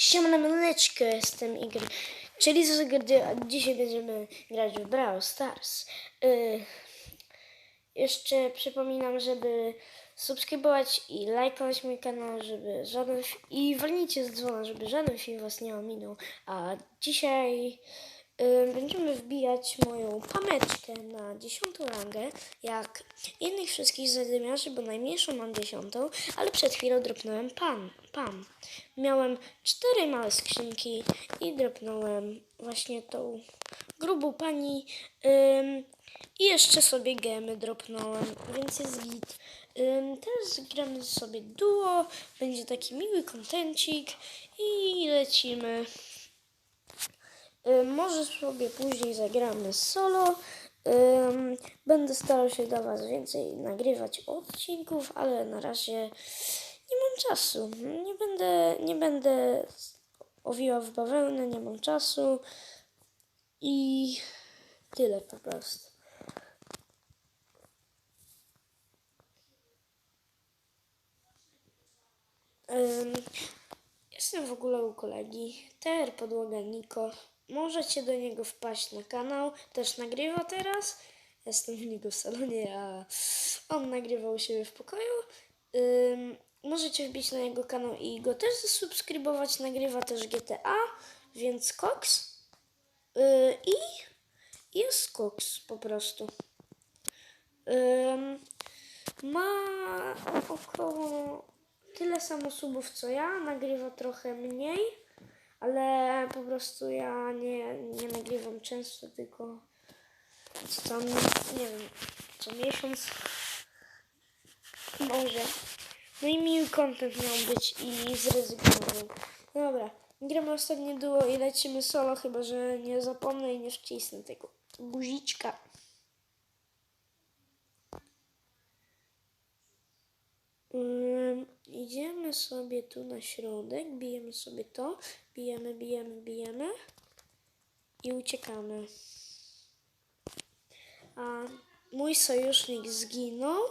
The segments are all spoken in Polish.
Siemane mleczko, jestem Igor. Czyli z dzisiaj będziemy grać w Brawl Stars. Y, jeszcze przypominam, żeby subskrybować i lajkować mój kanał, żeby żaden i walnijcie z dzwona, żeby żaden film was nie ominął. A dzisiaj będziemy wbijać moją pameczkę na dziesiątą rangę, jak innych wszystkich zadymiarzy, bo najmniejszą mam dziesiątą, ale przed chwilą dropnąłem pan, pam. Miałem cztery małe skrzynki i dropnąłem właśnie tą grubą pani ym, i jeszcze sobie gemy dropnąłem, więc jest git. Ym, teraz gramy sobie duo, będzie taki miły kontencik i lecimy. Y, Może sobie później zagramy solo. Ym, Będę starał się dla Was więcej nagrywać odcinków, ale na razie nie mam czasu. Nie będę, nie będę owiła w bawełnę, nie mam czasu i tyle po prostu. Jestem w ogóle u kolegi. TR Podłoga Niko. Możecie do niego wpaść na kanał. Też nagrywa teraz. Jestem u niego w salonie, a on nagrywa u siebie w pokoju. Ym, możecie wbić na jego kanał i go też zasubskrybować. Nagrywa też GTA, więc Cox. Yy, I jest Cox po prostu. Ym, ma około tyle samo subów co ja, nagrywa trochę mniej, ale po prostu ja nie, nie nagrywam często, tylko co tam, nie wiem, co miesiąc może. No i miły content miał być i zrezygnowałem. Dobra, gramy ostatnie duo i lecimy solo, chyba że nie zapomnę i nie wcisnę tego guziczka. Ym, idziemy sobie tu na środek, bijemy sobie to, bijemy, bijemy, bijemy i uciekamy. A mój sojusznik zginął,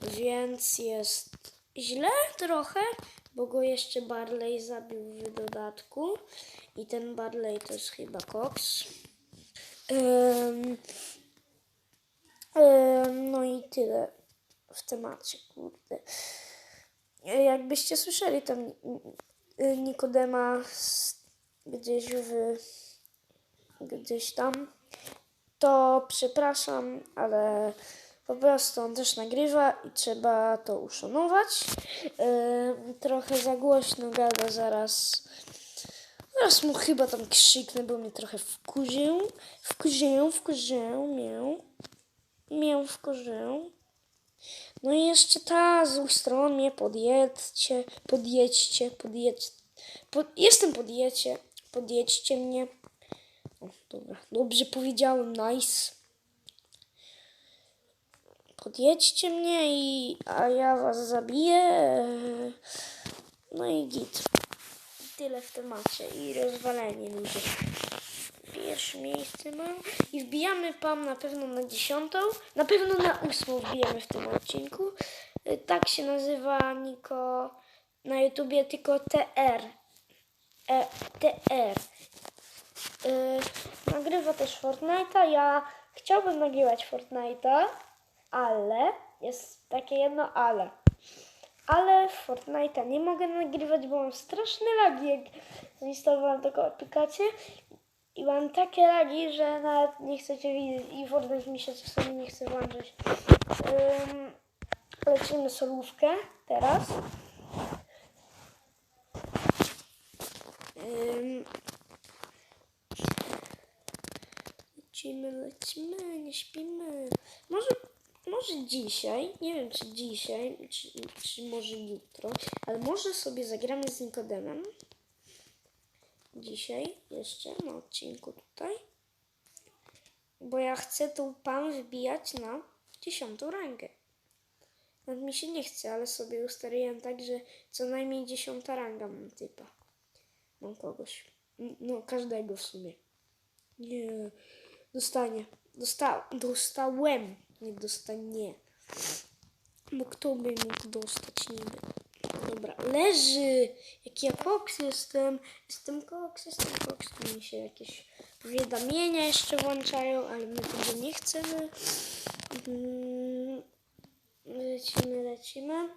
więc jest źle trochę, bo go jeszcze Barley zabił w dodatku i ten Barley to jest chyba Cox. Ym, ym, no i tyle w temacie, kurde. Jakbyście słyszeli tam Nikodema gdzieś w gdzieś tam, to przepraszam, ale po prostu on też nagrywa i trzeba to uszanować. E, trochę za głośno gada zaraz. Zaraz mu chyba tam krzyknę, bo mnie trochę wkurzył. Wkurzył, wkurzył, miał. Miał wkurzył. No i jeszcze ta z stron mnie podjedźcie, podjedźcie, podjedźcie. Pod, jestem podjecie, podjedźcie mnie. O, dobra, dobrze powiedziałem, nice. Podjedźcie mnie i, a ja was zabiję. No i git. Tyle w temacie i rozwalenie ludzie. Pierwsze miejsce mam. I wbijamy PAM na pewno na dziesiątą. Na pewno na ósmą wbijemy w tym odcinku. Y, Tak się nazywa Niko na YouTubie, tylko TR. E, TR. Y, nagrywa też Fortnite'a. Ja chciałbym nagrywać Fortnite'a, ale jest takie jedno ale. Ale Fortnite'a nie mogę nagrywać, bo mam straszne lagi, jak zainstalowałam taką aplikację. I mam takie lagi, że nawet nie chcecie widzieć i Fortnite mi się czasami nie chce włączyć. Ym, lecimy solówkę teraz. Ym, lecimy, lecimy, nie śpimy. Może, może dzisiaj, nie wiem czy dzisiaj, czy, czy może jutro, ale może sobie zagramy z Nikodemem dzisiaj jeszcze na odcinku tutaj. Bo ja chcę tą pan wbijać na dziesiątą rangę. Nawet mi się nie chce, ale sobie ustaliłem tak, że co najmniej dziesiąta ranga mam typa. Mam kogoś. No, każdego w sumie. Nie. Dostanie. Dosta dostałem. Nie dostanie. Bo kto by mógł dostać niby? Dobra, leży. Jaki ja koks jestem. Jestem koks, jestem koks. Tu mi się jakieś powiadomienia jeszcze włączają, ale my tego nie chcemy. Mm, Lecimy, lecimy.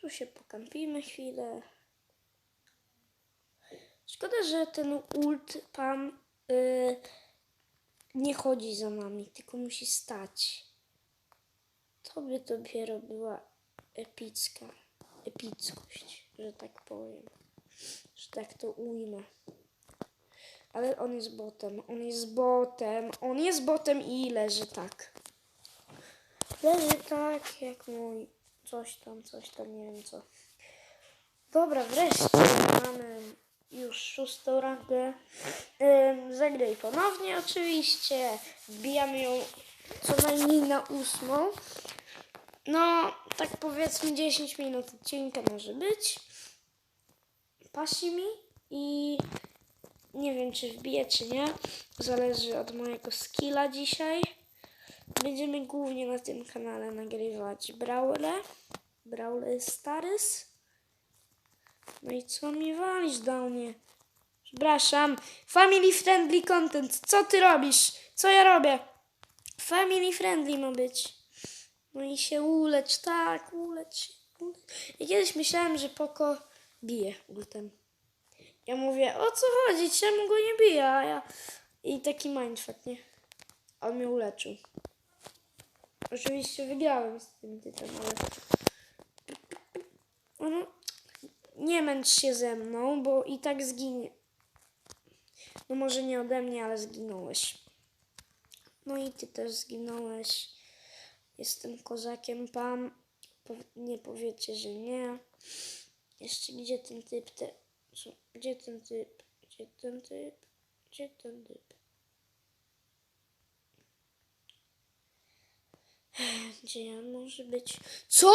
Tu się pokampimy chwilę. Szkoda, że ten ult pan y, nie chodzi za nami, tylko musi stać. To by dopiero była epicka epickość, że tak powiem. Że tak to ujmę. Ale on jest botem, on jest botem, on jest botem i leży tak. Leży tak jak mój coś tam, coś tam, nie wiem co. Dobra, wreszcie mamy już szóstą rangę. Ym, zagraj ponownie oczywiście. Wbijamy ją co najmniej na ósmą. No, tak powiedzmy 10 minut odcinka może być. Pasi mi i nie wiem czy wbije czy nie. Zależy od mojego skilla dzisiaj. Będziemy głównie na tym kanale nagrywać Brawle. Brawle Starys. No i co mi walisz do mnie? Przepraszam. Family friendly content. Co ty robisz? Co ja robię? Family friendly ma być. No i się ulecz, tak, ulecz. I kiedyś myślałem, że Poko bije ultem. Ja mówię, o co chodzi? Czemu go nie bije? A ja... I taki mindfuck, nie? On mnie uleczył. Oczywiście wygrałem z tym typem, ale... No, nie męcz się ze mną, bo i tak zginie. No może nie ode mnie, ale zginąłeś. No i ty też zginąłeś. Jestem kozakiem. Po, nie powiecie, że nie. Jeszcze gdzie ten typ te... Gdzie ten typ? Gdzie ten typ? Gdzie ten typ? Gdzie ja może być? Co?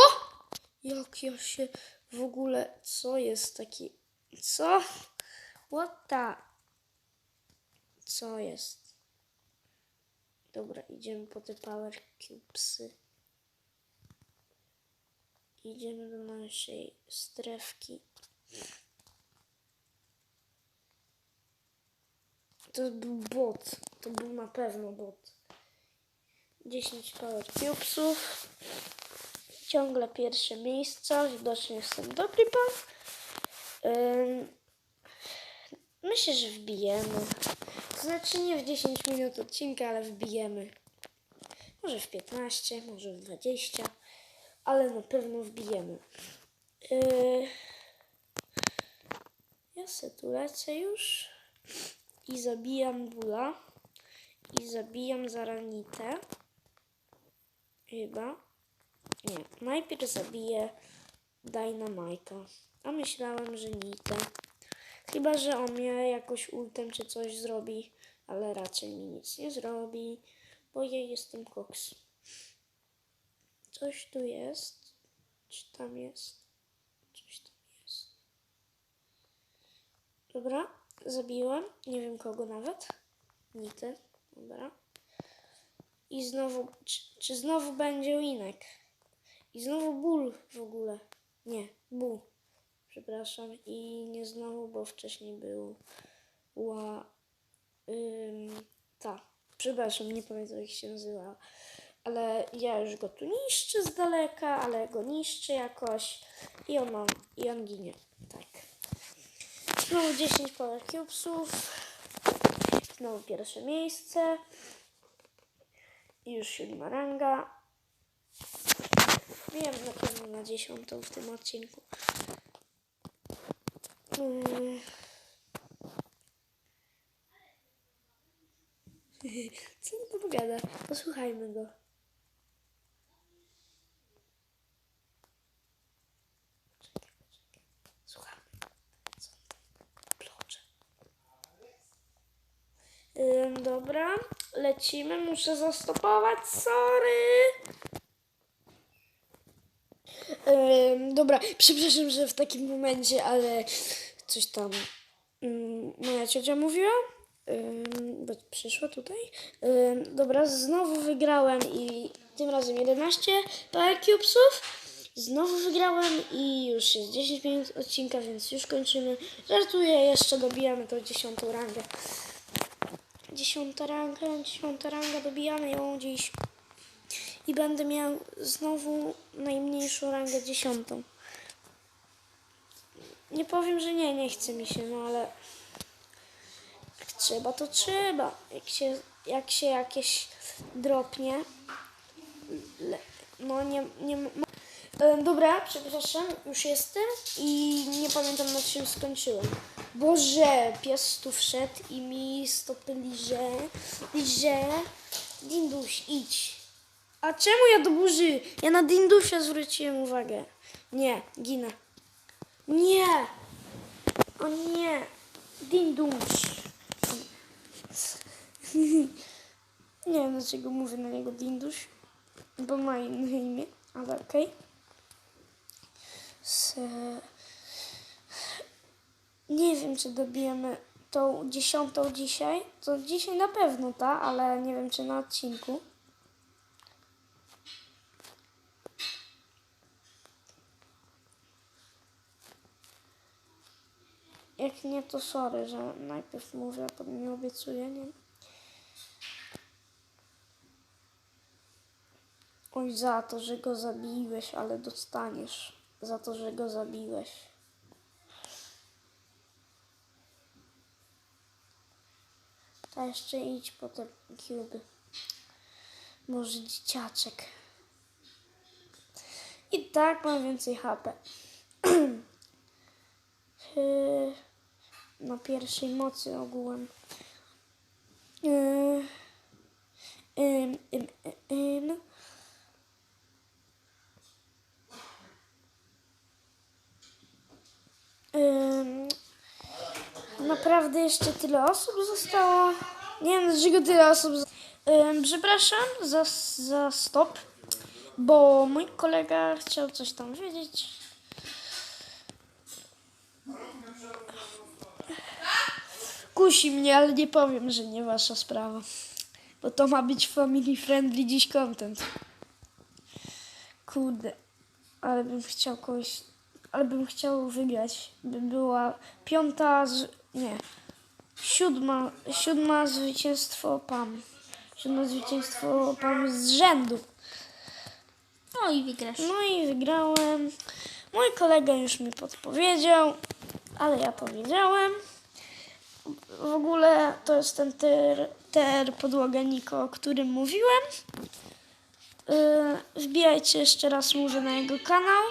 Jak ja się w ogóle... Co jest taki... Co? What the... Co jest? Dobra, idziemy po te power cubesy. Idziemy do naszej strefki. To był bot. To był na pewno bot. 10 power cubesów. Ciągle pierwsze miejsca. Widocznie jestem dobry pan. Myślę, że wbijemy. Znaczy nie w 10 minut odcinka, ale wbijemy. Może w 15, może w 20, ale na pewno wbijemy. Yy, ja se tu lecę już i zabijam bula i zabijam zaranitę. Chyba. Nie, najpierw zabiję Dynamite'a, a myślałem, że Nitę. Chyba, że on mnie jakoś ultem czy coś zrobi, ale raczej mi nic nie zrobi, bo ja jestem koks. Coś tu jest. Czy tam jest? Coś tam jest. Dobra, zabiłem. Nie wiem kogo nawet. Nity. Dobra. I znowu, czy, czy znowu będzie winek? I znowu ból w ogóle. Nie, ból. Przepraszam. I nie znowu, bo wcześniej był ła... Ym, ta. Przepraszam, nie pamiętam jak się nazywa. Ale ja już go tu niszczę z daleka, ale go niszczę jakoś. I on, ma, i on ginie. Tak. Znowu 10 power cubesów. Znowu pierwsze miejsce. I już siódma ranga. Wiem na pewno na dziesiątą w tym odcinku. Mm. Co on tu powiada? Posłuchajmy go. Słuchamy. Co on? Ym, dobra, lecimy. Muszę zastopować. Sorry. Ym, dobra, przepraszam, że w takim momencie, ale coś tam ym, moja ciocia mówiła, bo przyszła tutaj. Dobra, znowu wygrałem i tym razem 11 power Znowu wygrałem i już jest 10 minut odcinka, więc już kończymy. Żartuję, jeszcze dobijamy tą dziesiątą rangę. Dziesiąta ranga, dziesiąta ranga, dobijamy ją dziś. I będę miał znowu najmniejszą rangę dziesiątą. Nie powiem, że nie, nie chce mi się, no ale jak trzeba, to trzeba. Jak się, jak się jakieś dropnie, no nie, nie E, Dobra, przepraszam, już jestem i nie pamiętam na czym skończyłem. Boże, pies tu wszedł i mi stopy liże, liże. Dinduś, idź. A czemu ja do burzy? Ja na Dindusia zwróciłem uwagę. Nie, ginę. Nie! O nie! Dinduś. Nie wiem dlaczego mówię na niego Dinduś, bo ma inne imię, ale okej. Se... Nie wiem, czy dobijemy tą dziesiątą dzisiaj. To dzisiaj na pewno ta, ale nie wiem, czy na odcinku. Jak nie, to sorry, że najpierw mówię, a potem nie obiecuję, nie? Oj, za to, że go zabiłeś, ale dostaniesz. Za to, że go zabiłeś. To jeszcze idź po te kuby. Może dzieciaczek. I tak mam więcej HP. Na pierwszej mocy ogółem. Naprawdę jeszcze tyle osób zostało. Nie wiem, dlaczego tyle osób. Ym, przepraszam za, za stop, bo mój kolega chciał coś tam wiedzieć. Kusi mnie, ale nie powiem, że nie wasza sprawa. Bo to ma być family friendly dziś content. Kurde, ale bym chciał kogoś, ale bym chciał wygrać. By była piąta, z, nie, siódma, siódma zwycięstwo PAM. Siódme zwycięstwo PAM z rzędu. No i wygrasz. No i wygrałem. Mój kolega już mi podpowiedział, ale ja powiedziałem. W ogóle to jest ten ter, ter podłoga Niko, o którym mówiłem. Yy, wbijajcie jeszcze raz może na jego kanał.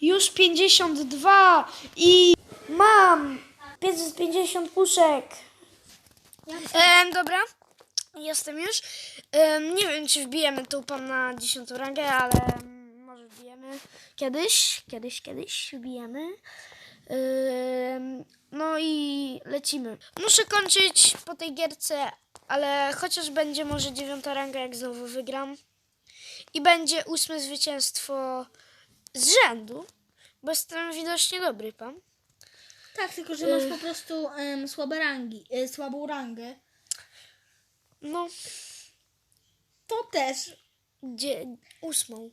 Już 52 i mam 550 puszek. Em, dobra, jestem już. Nie wiem, czy wbijemy tą pan na 10 rangę, ale może wbijemy kiedyś, kiedyś, kiedyś wbijemy. Em, no i lecimy. Muszę kończyć po tej gierce, ale chociaż będzie może 9 ranga, jak znowu wygram. I będzie ósme zwycięstwo z rzędu, bo jestem widocznie dobry pan. Tak, tylko że masz po prostu słabe rangi, e, słabą rangę. No, To też. Dzie- ósmą.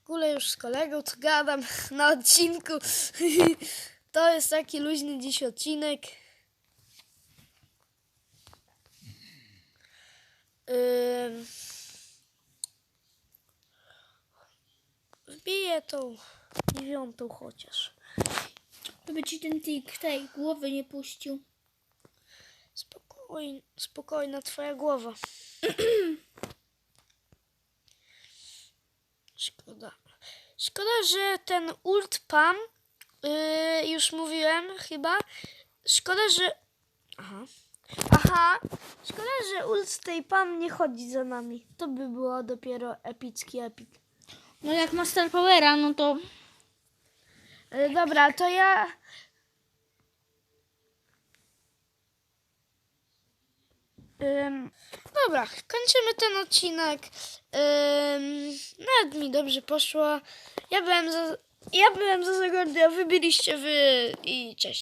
W ogóle już z kolegą tu gadam na odcinku. To jest taki luźny dziś odcinek. Ym. Wbiję tą dziewiątą chociaż. Żeby ci ten tik tej głowy nie puścił. Spokojna, spokojna twoja głowa. Szkoda. Szkoda, że ten ult pam, yy, już mówiłem chyba, szkoda, że... Aha. Aha, szkoda, że pam nie chodzi za nami. To by było dopiero epicki epik. No jak ma Star Powera, no to Yy, dobra, to ja... Ym, dobra, kończymy ten odcinek. Ym, nawet mi dobrze poszło. Ja byłem za, ja byłem za Zagordy, a wy byliście wy i cześć.